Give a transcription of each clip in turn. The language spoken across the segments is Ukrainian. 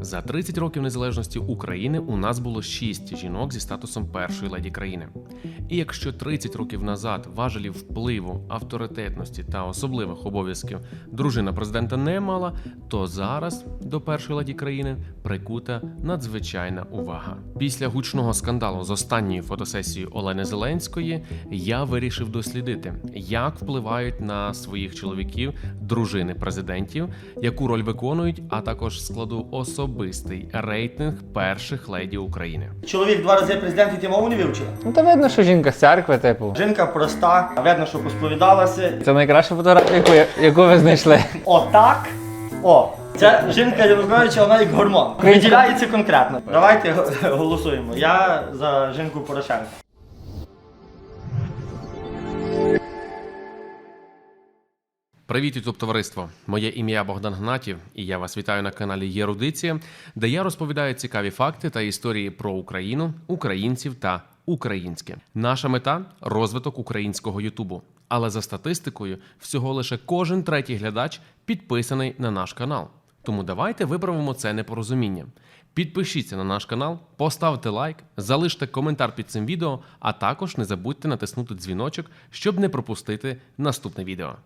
За 30 років незалежності України у нас було 6 жінок зі статусом першої леді країни. І якщо 30 років назад важелів впливу, авторитетності та особливих обов'язків дружина президента не мала, то зараз до першої леді країни прикута надзвичайна увага. Після гучного скандалу з останньої фотосесії Олени Зеленської я вирішив дослідити, як впливають на своїх чоловіків дружини президентів, яку роль виконують, а також складу особистий рейтинг перших леді України. Чоловік два рази президент і ти мову не вивчила. Ну, та видно, що жінка з церкви, типу. Жінка проста, видно, що посповідалася. Це найкраща фотографія, яку, яку ви знайшли. Отак. О, ця жінка Януковича, вона як гормон. Виділяється конкретно. Давайте голосуємо. Я за жінку Порошенка. Привіт, ютуб товариство! Моє ім'я Богдан Гнатів, і я вас вітаю на каналі Єрудиція, де я розповідаю цікаві факти та історії про Україну, українців та українське. Наша мета розвиток українського Ютубу. Але за статистикою, всього лише кожен третій глядач підписаний на наш канал. Тому давайте виправимо це непорозуміння. Підпишіться на наш канал, поставте лайк, залиште коментар під цим відео, а також не забудьте натиснути дзвіночок, щоб не пропустити наступне відео.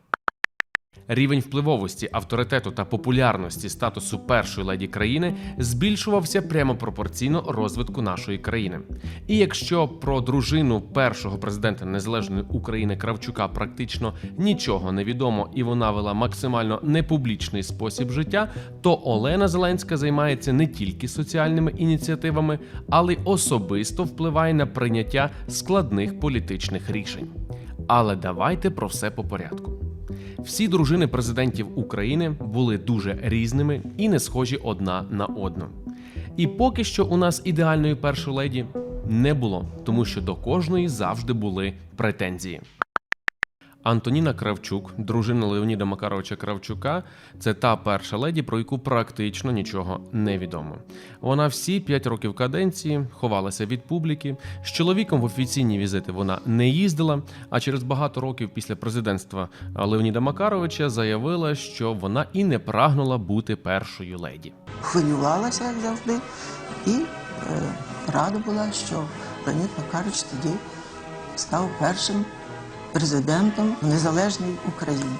Рівень впливовості, авторитету та популярності статусу першої леді країни збільшувався прямо пропорційно розвитку нашої країни. І якщо про дружину першого президента незалежної України Кравчука практично нічого не відомо і вона вела максимально непублічний спосіб життя, то Олена Зеленська займається не тільки соціальними ініціативами, але й особисто впливає на прийняття складних політичних рішень. Але давайте про все по порядку. Всі дружини президентів України були дуже різними і не схожі одна на одну. І поки що у нас ідеальної першої леді не було, тому що до кожної завжди були претензії. Антоніна Кравчук, дружина Леоніда Макаровича Кравчука, це та перша леді, про яку практично нічого не відомо. Вона всі 5 років каденції ховалася від публіки. З чоловіком в офіційні візити вона не їздила. А через багато років після президентства Леоніда Макаровича заявила, що вона і не прагнула бути першою леді. хвилювалася, як завжди, і е, рада була, що Леонід Макарович тоді став першим президентом в незалежній Україні.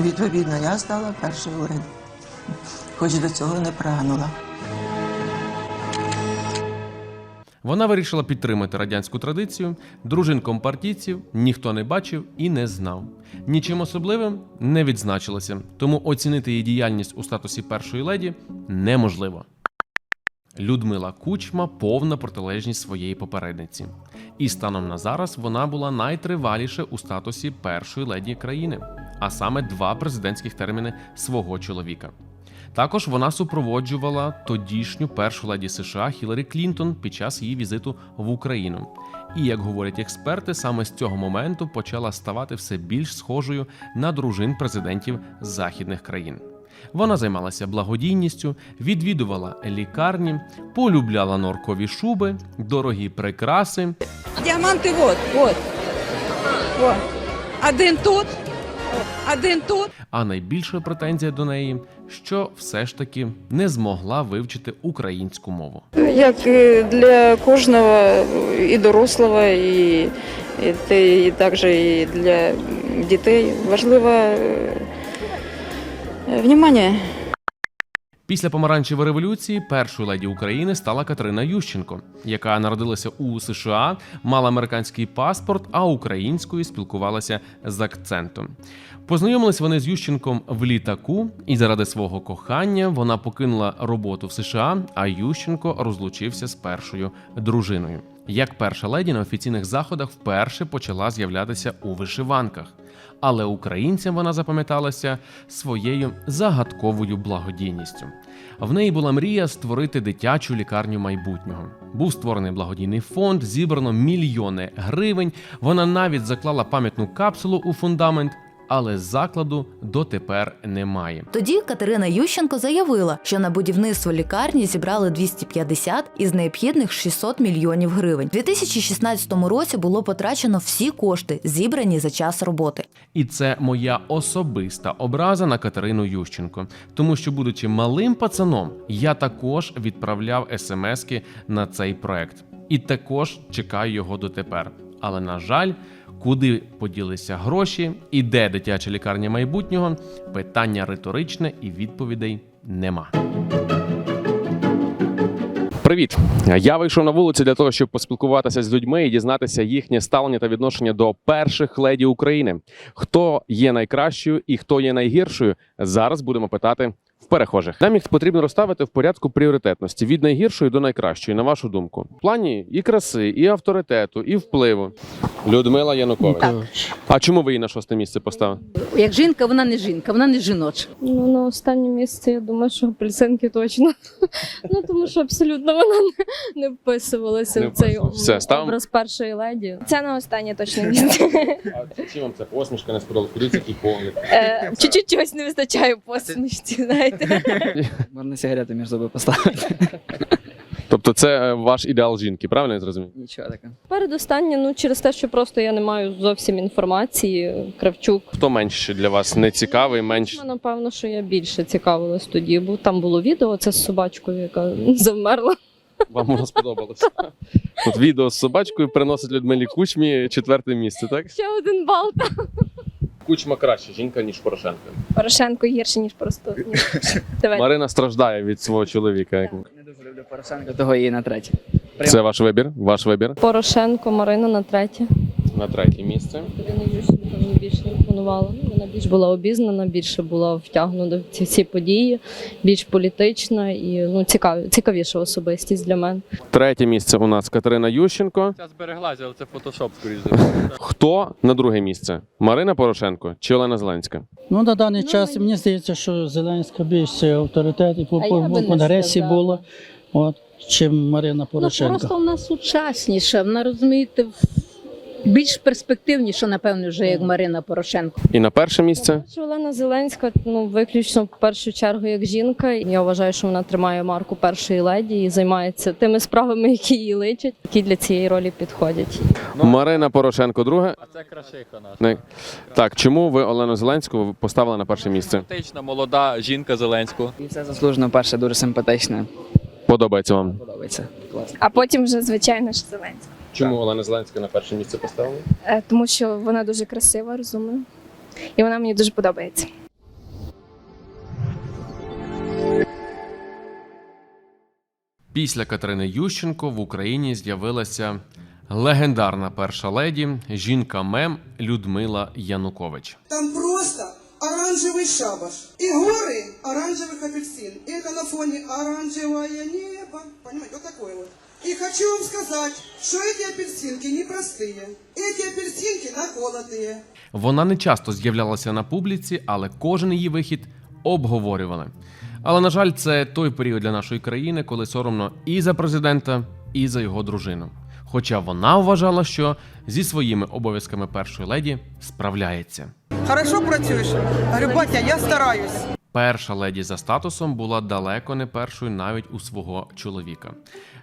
Відповідно, я стала першою леді, хоч до цього не прагнула. Вона вирішила підтримати радянську традицію. Дружин компартійців ніхто не бачив і не знав. Нічим особливим не відзначилася, тому оцінити її діяльність у статусі першої леді неможливо. Людмила Кучма повна протилежність своєї попередниці. І станом на зараз вона була найтриваліше у статусі першої леді країни, а саме два президентських терміни свого чоловіка. Також вона супроводжувала тодішню першу леді США Хіларі Клінтон під час її візиту в Україну. І як говорять експерти, саме з цього моменту почала ставати все більш схожою на дружин президентів західних країн. Вона займалася благодійністю, відвідувала лікарні, полюбляла норкові шуби, дорогі прикраси, Діаманти вот, вот. Вот. Один тут, один тут. а найбільша претензія до неї, що все ж таки не змогла вивчити українську мову. Як для кожного і дорослого, і, і, і також і для дітей важливо е, внимание. Після помаранчевої революції першою леді України стала Катерина Ющенко, яка народилася у США, мала американський паспорт, а українською спілкувалася з акцентом. Познайомились вони з Ющенком в літаку, і заради свого кохання вона покинула роботу в США, а Ющенко розлучився з першою дружиною. Як перша леді на офіційних заходах вперше почала з'являтися у вишиванках. Але українцям вона запам'яталася своєю загадковою благодійністю. В неї була мрія створити дитячу лікарню майбутнього. Був створений благодійний фонд, зібрано мільйони гривень. Вона навіть заклала пам'ятну капсулу у фундамент. Але закладу дотепер немає. Тоді Катерина Ющенко заявила, що на будівництво лікарні зібрали 250 із необхідних 600 мільйонів гривень. У 2016 році було потрачено всі кошти, зібрані за час роботи. І це моя особиста образа на Катерину Ющенко, тому що, будучи малим пацаном, я також відправляв смски на цей проект і також чекаю його дотепер. Але на жаль, куди поділися гроші і де дитяча лікарня майбутнього? Питання риторичне і відповідей нема. Привіт! Я вийшов на вулицю для того, щоб поспілкуватися з людьми і дізнатися їхнє ставлення та відношення до перших леді України. Хто є найкращою і хто є найгіршою, зараз будемо питати перехожих. Нам їх потрібно розставити в порядку пріоритетності від найгіршої до найкращої, на вашу думку. В плані і краси, і авторитету, і впливу. Людмила Янукович. А чому ви її на шосте місце поставили? Як жінка, вона не жінка, вона не жіноча. Ну, на останнє місце, я думаю, що апельсинки точно. ну, тому що абсолютно вона не, не вписувалася Не в цей. Все, ставимо? образ першої леді. Це на останнє точно місце. А чим вам це посмішка не сподобалась? Подивіться, який погляд. Е, Чуть-чуть чогось не вистачає посмішці, знаєте. Можна сигарети між зуби поставити. Тобто, це е, ваш ідеал жінки, правильно я зрозумів? Нічого таке. Передостаннє, ну через те, що просто я не маю зовсім інформації. Кравчук. Хто менше для вас не цікавий, менш Ну, Напевно, що я більше цікавилась тоді, бо там було відео це з собачкою, яка завмерла. вам воно сподобалося? Тут відео з собачкою приносить Людмилі Кучмі четверте місце, так? Ще один бал. Кучма краще жінка, ніж Порошенко. Порошенко гірше, ніж просто. Марина страждає від свого чоловіка. Не дуже люблю Порошенка, того її на третє. Це ваш вибір? Ваш вибір Порошенко, Марина на третє. На третє місце. Катерина Ющенко мені більше імпонувала. Ну, Вона більш була обізнана, більше була втягнута в ці всі події, більш політична і ну, цікаві, цікавіша особистість для мене. Третє місце у нас Катерина Ющенко. Ця збереглася, але це фотошоп, скоріш за все. Хто на друге місце? Марина Порошенко чи Олена Зеленська? Ну, на даний Ну, час мені- мені здається, що Зеленська більш авторитет і по, по, по Конгресі було, от, чим Марина Ну Порошенко. просто вона сучасніша, вона розумієте, в- більш перспективніша, напевно, вже як Марина Порошенко. І на перше місце Що Олена Зеленська ну виключно в першу чергу як жінка. Я вважаю, що вона тримає марку першої леді і займається тими справами, які їй личать, які для цієї ролі підходять. Марина Порошенко друге. А це крашиха наша. Не- Так, чому ви Олену Зеленську поставили на перше місце? Симпатична, молода жінка Зеленського. І все заслужено, перше дуже симпатичне. Подобається вам? Подобається. Класно. А потім вже звичайно ж Зеленська. Чому Олена Зеленська на перше місце поставили? Е, Тому що вона дуже красива, розумна. І вона мені дуже подобається. Після Катерини Ющенко в Україні з'явилася легендарна перша леді, жінка мем Людмила Янукович. Там просто оранжевый шабаш. И горы оранжевых апельсин. И это на фоне оранжевое небо. Понимаете, вот такое вот. И хочу вам сказать, что эти апельсинки непростые. Эти апельсинки наколотые. Вона не часто з'являлася на публіці, але кожен її вихід обговорювали. Але на жаль, це той період для нашої країни, коли соромно і за президента, і за його дружину. Хоча вона вважала, що зі своїми обов'язками першої леді справляється. Хорошо працюєш? Говорю, батя, я стараюсь. Перша леді за статусом була далеко не першою навіть у свого чоловіка.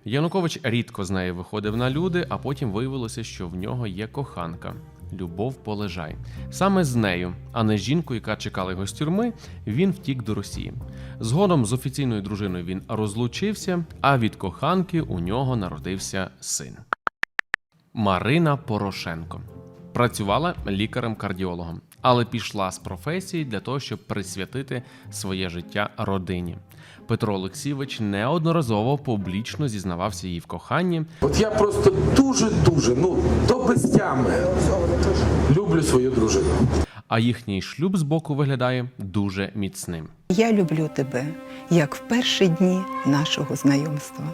Янукович рідко з нею виходив на люди, а потім виявилося, що в нього є коханка. Любов полежай. Саме з нею, а не з жінкою, яка чекала його з тюрми, він втік до Росії. Згодом з офіційною дружиною він розлучився, а від коханки у нього народився син. Марина Порошенко працювала лікарем-кардіологом, але пішла з професії для того, щоб присвятити своє життя родині. Петро Олексійович неодноразово публічно зізнавався їй в коханні, От я просто дуже-дуже, ну, до безтями люблю свою дружину. а їхній шлюб збоку виглядає дуже міцним. Я люблю тебе, як в перші дні нашого знайомства.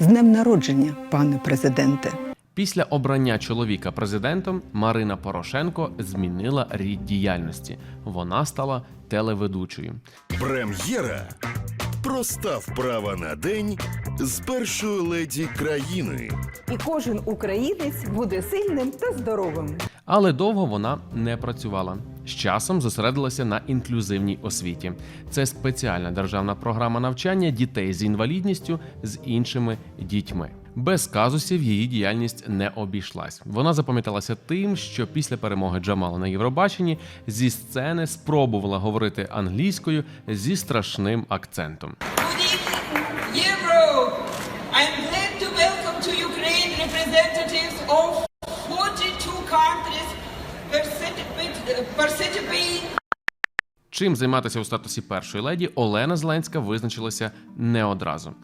З днем народження, пане президенте. Після обрання чоловіка президентом Марина Порошенко змінила рід діяльності. Вона стала телеведучою. Прем'єра. Проста вправа на день з першою леді країни. І кожен українець буде сильним та здоровим. Але довго вона не працювала. З часом зосередилася на інклюзивній освіті. Це спеціальна державна програма навчання дітей з інвалідністю з іншими дітьми. Без казусів її діяльність не обійшлась. Вона запам'яталася тим, що після перемоги Джамала на Євробаченні зі сцени спробувала говорити англійською зі страшним акцентом. Europe. To Ukraine representatives of 42 countries participating Чим займатися у статусі першої леді, Олена Зеленська визначилася не одразу.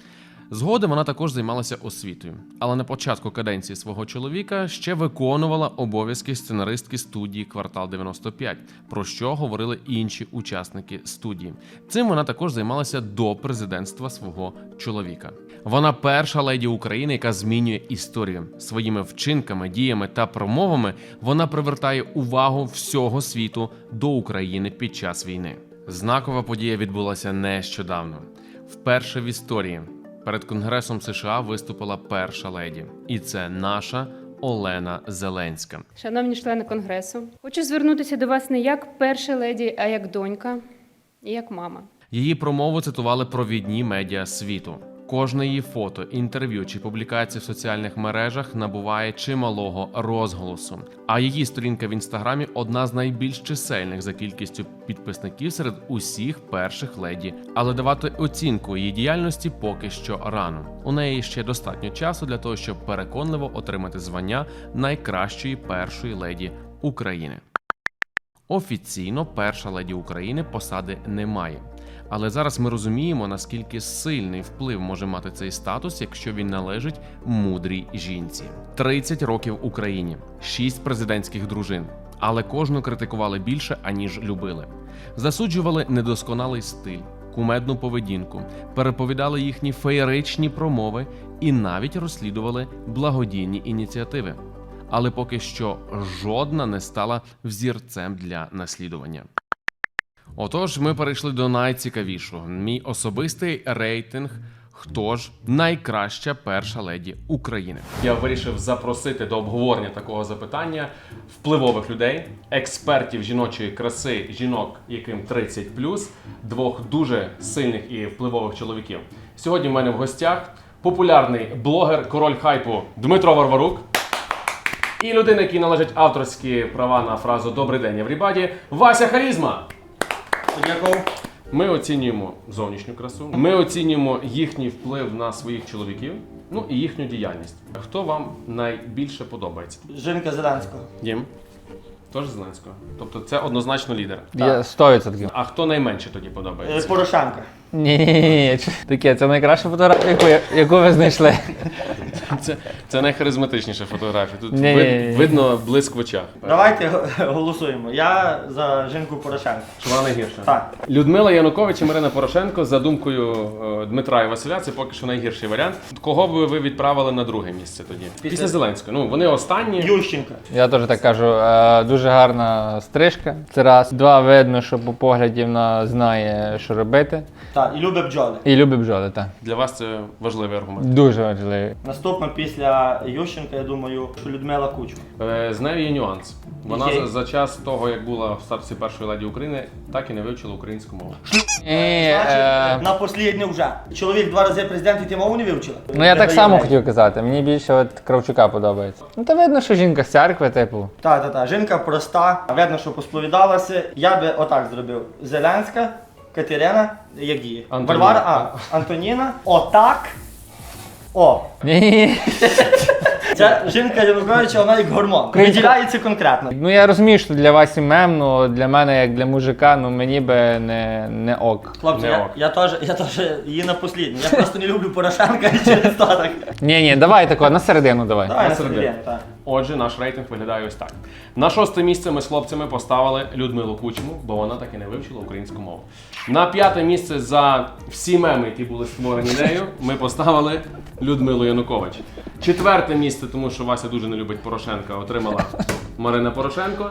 Згодом вона також займалася освітою, але на початку каденції свого чоловіка ще виконувала обов'язки сценаристки студії Квартал 95, про що говорили інші учасники студії. Цим вона також займалася до президентства свого чоловіка. Вона перша леді України, яка змінює історію своїми вчинками, діями та промовами. Вона привертає увагу всього світу до України під час війни. Знакова подія відбулася нещодавно. Вперше в історії перед Конгресом США виступила перша леді, і це наша Олена Зеленська. Шановні члени конгресу, хочу звернутися до вас не як перша леді, а як донька і як мама. Її промову цитували провідні медіа світу. Кожне її фото, інтерв'ю чи публікація в соціальних мережах набуває чималого розголосу. А її сторінка в інстаграмі одна з найбільш чисельних за кількістю підписників серед усіх перших леді. Але давати оцінку її діяльності поки що рано. У неї ще достатньо часу для того, щоб переконливо отримати звання найкращої першої леді України. Офіційно перша леді України посади немає. Але зараз ми розуміємо, наскільки сильний вплив може мати цей статус, якщо він належить мудрій жінці. 30 років Україні, 6 президентських дружин, але кожну критикували більше, аніж любили. Засуджували недосконалий стиль, кумедну поведінку, переповідали їхні феєричні промови і навіть розслідували благодійні ініціативи. Але поки що жодна не стала взірцем для наслідування. Отож, ми перейшли до найцікавішого. Мій особистий рейтинг. Хто ж найкраща перша леді України? Я вирішив запросити до обговорення такого запитання впливових людей, експертів жіночої краси, жінок, яким 30+, двох дуже сильних і впливових чоловіків. Сьогодні в мене в гостях популярний блогер, король хайпу Дмитро Варварук. І людина, який належить авторські права на фразу Добрий день, Еврібаді, Вася Харізма. Дякую. Ми оцінюємо зовнішню красу, ми оцінюємо їхній вплив на своїх чоловіків, ну і їхню діяльність. Хто вам найбільше подобається? Жінка Зеленського. Дім? Тож Зеленського. Тобто це однозначно лідер. Я 100%. А хто найменше тоді Е, подобається? Порошенка. Ні, ні, ні, таке, це найкраща фотографія, яку, яку ви знайшли. Це, це найхаризматичніша фотографія. Тут Ні, вид- ні, ні. видно блиск в очах. Давайте голосуємо. Я за жінку Порошенка. Що вона найгірша? Так. Людмила Янукович і Марина Порошенко, за думкою е, Дмитра і Василя, це поки що найгірший варіант. Кого б ви відправили на друге місце тоді? Після, Зеленського. Ну вони останні. Ющенка. Я теж так кажу, е, дуже гарна стрижка. Це раз. Два, видно, що по погляді вона знає, що робити. Так, і любить бджоли. І любить бджоли, так. Для вас це важливий аргумент. Дуже важливий. Наступно після Ющенка, я думаю, що Людмила Кучма. Е, З нею є нюанс. Вона Є. за, за час того, як була в статусі першої леді України, так і не вивчила українську мову. Ні, Значить, е, на посліднє вже. Чоловік два рази президент і ти мову не вивчила? ну я Не так само хотів казати. Мені більше от Кравчука подобається. Ну та видно, що жінка з церкви, типу. Так, так, так. Жінка проста, видно, що посповідалася. Я би отак зробив. Зеленська, Катерина, як діє? Антоніна. Варвара, а, Антоніна. Отак. О. Ні. Ця жінка Януковича, вона як гормон. Українська- Виділяється конкретно. Ну я розумію, що для вас і мем, ну для мене, як для мужика, ну мені би не, не ок. Хлопці, Не я, ок. я теж я теж її на послідню. Я просто не люблю Порошенка і через то так. Ні, ні, давай тако, на середину давай. Давай на На середину. середину, так. Отже, наш рейтинг виглядає ось так. На шосте місце ми з хлопцями поставили Людмилу Кучму, бо вона так і не вивчила українську мову. На п'яте місце за всі меми, які були створені нею, ми поставили Людмилу Янукович. Четверте місце, тому що Вася дуже не любить Порошенка, отримала Марина Порошенко.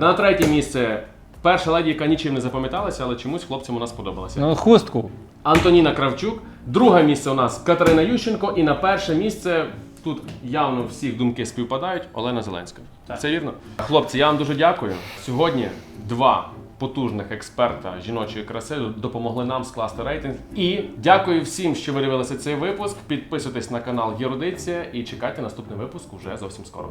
На третє місце перша леді, яка нічим не запам'яталася, але чомусь хлопцям у нас сподобалася. Ну, хустку. Антоніна Кравчук. Друге місце у нас Катерина Ющенко. І на перше місце тут явно всіх думки співпадають. Олена Зеленська. Це вірно? Хлопці, я вам дуже дякую. Сьогодні два потужних експерта жіночої краси допомогли нам скласти рейтинг. І дякую всім, що ви дивилися цей випуск. Підписуйтесь на канал Єрудиція і чекайте наступний випуск уже зовсім скоро.